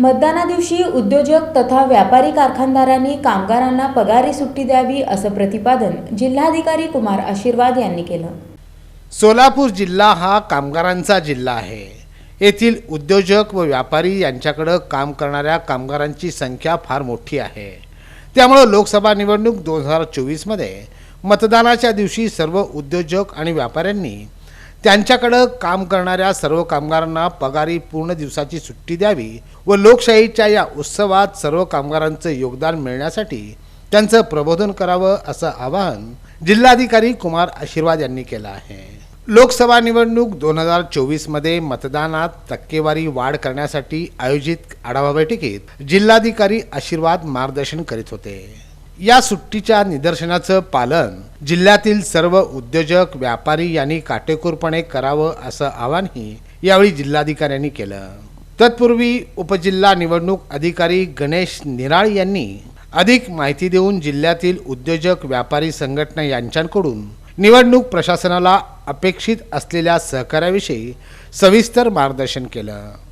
मतदाना दिवशी उद्योजक तथा व्यापारी कारखानदारांनी कामगारांना पगारी सुट्टी द्यावी असं प्रतिपादन जिल्हाधिकारी कुमार आशीर्वाद यांनी केलं. सोलापूर जिल्हा हा कामगारांचा जिल्हा आहे. येथील उद्योजक व व्यापारी यांच्याकडं काम करणाऱ्या कामगारांची संख्या फार मोठी आहे. त्यामुळं लोकसभा निवडणूक दोन हजार चोवीसमध्ये मतदानाच्या दिवशी सर्व उद्योजक आणि व्यापाऱ्यांनी त्यांच्याकडं काम करणाऱ्या सर्व कामगारांना पगारी पूर्ण दिवसाची सुट्टी द्यावी व लोकशाहीच्या या उत्सवात सर्व कामगारांचं योगदान मिळण्यासाठी त्यांचं प्रबोधन करावं असं आवाहन जिल्हाधिकारी कुमार आशीर्वाद यांनी केलं आहे. लोकसभा निवडणूक दोन हजार चोवीसमध्ये मतदानात टक्केवारी वाढ करण्यासाठी आयोजित आढावा बैठकीत जिल्हाधिकारी आशीर्वाद मार्गदर्शन करीत होते. या सुट्टीच्या निदर्शनाचं पालन जिल्ह्यातील सर्व उद्योजक व्यापारी यांनी काटेकोरपणे करावं असं आवाहनही यावेळी जिल्हाधिकाऱ्यांनी केलं. तत्पूर्वी उपजिल्हा निवडणूक अधिकारी गणेश निराळ यांनी अधिक माहिती देऊन जिल्ह्यातील उद्योजक व्यापारी संघटना यांच्याकडून निवडणूक प्रशासनाला अपेक्षित असलेल्या सहकार्याविषयी सविस्तर मार्गदर्शन केलं.